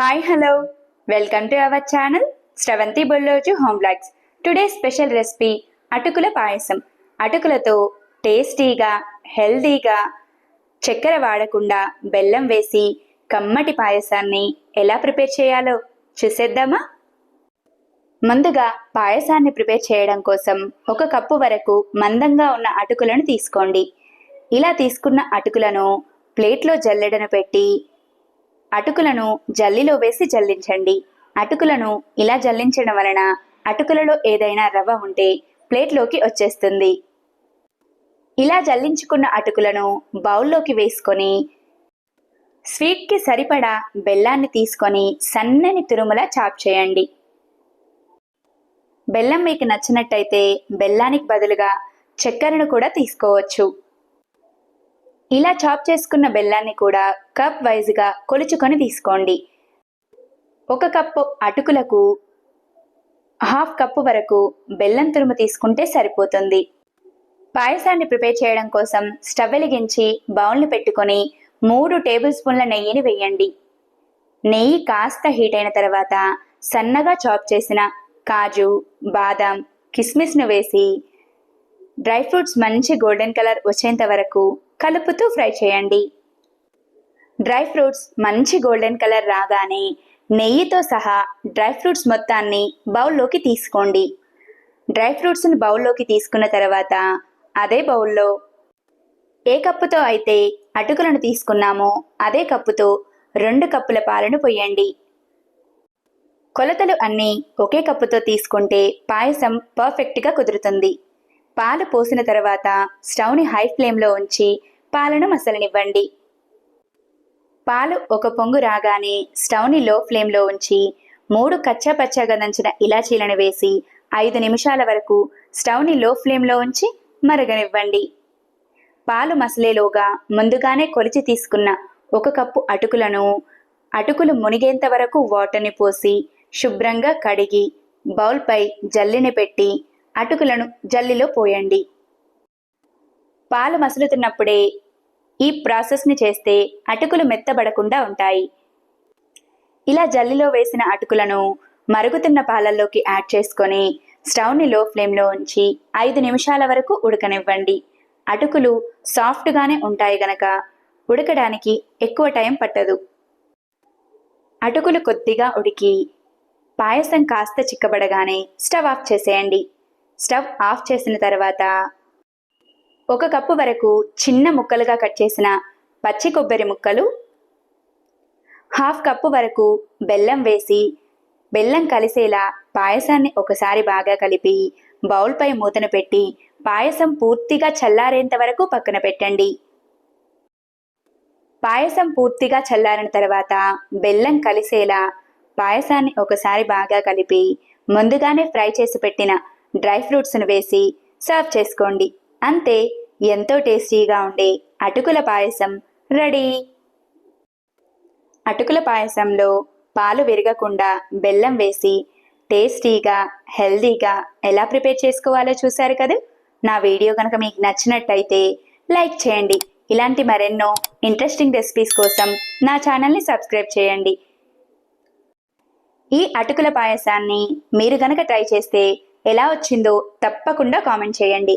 Hi hello welcome to our channel Sravanthi Bolloju home blogs today special recipe అటుకుల పాయసం అటుకులతో టేస్టీగా హెల్దీగా చక్కెర వాడకుండా బెల్లం వేసి కమ్మటి పాయసాన్ని ఎలా ప్రిపేర్ చేయాలో చూసేద్దామా? ముందుగా పాయసాన్ని ప్రిపేర్ చేయడం కోసం ఒక కప్పు వరకు మందంగా ఉన్న అటుకులను తీసుకోండి. ఇలా తీసుకున్న అటుకులను ప్లేట్లో జల్లెడను పెట్టి అటుకులను జల్లిలో వేసి జల్లించండి. అటుకులను ఇలా జల్లించడం వలన అటుకులలో ఏదైనా రవ్వ ఉంటే ప్లేట్లోకి వచ్చేస్తుంది. ఇలా జల్లించుకున్న అటుకులను బౌల్లోకి వేసుకొని స్వీట్కి సరిపడా బెల్లాన్ని తీసుకొని సన్నని తురుముల చాప్ చేయండి. బెల్లం మీకు నచ్చినట్టయితే బెల్లానికి బదులుగా చక్కెరను కూడా తీసుకోవచ్చు. ఇలా చాప్ చేసుకున్న బెల్లాన్ని కూడా కప్ వైజ్గా కొలుచుకొని తీసుకోండి. ఒక కప్పు అటుకులకు హాఫ్ కప్పు వరకు బెల్లం తురుము తీసుకుంటే సరిపోతుంది. పాయసాన్ని ప్రిపేర్ చేయడం కోసం స్టవ్ వెలిగించి బౌల్ని పెట్టుకొని మూడు టేబుల్ స్పూన్ల నెయ్యిని వేయండి. నెయ్యి కాస్త హీట్ అయిన తర్వాత సన్నగా చాప్ చేసిన కాజు బాదాం కిస్మిస్ను వేసి డ్రై ఫ్రూట్స్ మంచి గోల్డెన్ కలర్ వచ్చేంత వరకు కలుపుతూ ఫ్రై చేయండి. డ్రై ఫ్రూట్స్ మంచి గోల్డెన్ కలర్ రాగానే నెయ్యితో సహా డ్రై ఫ్రూట్స్ మొత్తాన్ని బౌల్లోకి తీసుకోండి. డ్రై ఫ్రూట్స్ని బౌల్లోకి తీసుకున్న తర్వాత అదే బౌల్లో ఏ కప్పుతో అయితే అటుకులను తీసుకున్నామో అదే కప్పుతో రెండు కప్పుల పాలను పొయ్యండి కొలతలు అన్నీ ఒకే కప్పుతో తీసుకుంటే పాయసం పర్ఫెక్ట్గా కుదురుతుంది. పాలు పోసిన తర్వాత స్టవ్ని హై ఫ్లేమ్లో ఉంచి పాలను మసలనివ్వండి. పాలు ఒక పొంగు రాగానే స్టవ్ని లో ఫ్లేమ్లో ఉంచి మూడు కచ్చాపచ్చాగా దంచిన ఇలాచీలను వేసి ఐదు నిమిషాల వరకు స్టవ్ని లో ఫ్లేమ్లో ఉంచి మరగనివ్వండి. పాలు మసలేలోగా ముందుగానే కొలిచి తీసుకున్న ఒక కప్పు అటుకులను అటుకులు మునిగేంత వరకు వాటర్ని పోసి శుభ్రంగా కడిగి బౌల్పై జల్లిని పెట్టి అటుకులను జల్లిలో పోయండి. పాలు మసులుతున్నప్పుడే ఈ ప్రాసెస్ని చేస్తే అటుకులు మెత్తబడకుండా ఉంటాయి. ఇలా జల్లిలో వేసిన అటుకులను మరుగుతున్న పాలల్లోకి యాడ్ చేసుకొని స్టవ్ని లో ఫ్లేమ్లో ఉంచి ఐదు నిమిషాల వరకు ఉడకనివ్వండి. అటుకులు సాఫ్ట్గానే ఉంటాయి గనక ఉడకడానికి ఎక్కువ టైం పట్టదు. అటుకులు కొద్దిగా ఉడికి పాయసం కాస్త చిక్కబడగానే స్టవ్ ఆఫ్ చేసేయండి. స్టవ్ ఆఫ్ చేసిన తర్వాత ఒక కప్పు వరకు చిన్న ముక్కలుగా కట్ చేసిన పచ్చి కొబ్బరి ముక్కలు హాఫ్ కప్పు వరకు బెల్లం వేసి బెల్లం కలిసేలా పాయసాన్ని ఒకసారి బాగా కలిపి బౌల్పై మూతను పెట్టి పాయసం పూర్తిగా చల్లారేంత వరకు పక్కన పెట్టండి. పాయసం పూర్తిగా చల్లారిన తర్వాత బెల్లం కలిసేలా పాయసాన్ని ఒకసారి బాగా కలిపి ముందుగానే ఫ్రై చేసి పెట్టిన డ్రై ఫ్రూట్స్ను వేసి సర్వ్ చేసుకోండి. అంతే ఎంతో టేస్టీగా ఉండే అటుకుల పాయసం రెడీ. అటుకుల పాయసంలో పాలు విరగకుండా బెల్లం వేసి టేస్టీగా హెల్దీగా ఎలా ప్రిపేర్ చేసుకోవాలో చూశారు కదా? నా వీడియో కనుక మీకు నచ్చినట్టయితే లైక్ చేయండి. ఇలాంటి మరెన్నో ఇంట్రెస్టింగ్ రెసిపీస్ కోసం నా ఛానల్ని సబ్స్క్రైబ్ చేయండి. ఈ అటుకుల పాయసాన్ని మీరు గనక ట్రై చేస్తే ఎలా వచ్చిందో తప్పకుండా కామెంట్ చేయండి.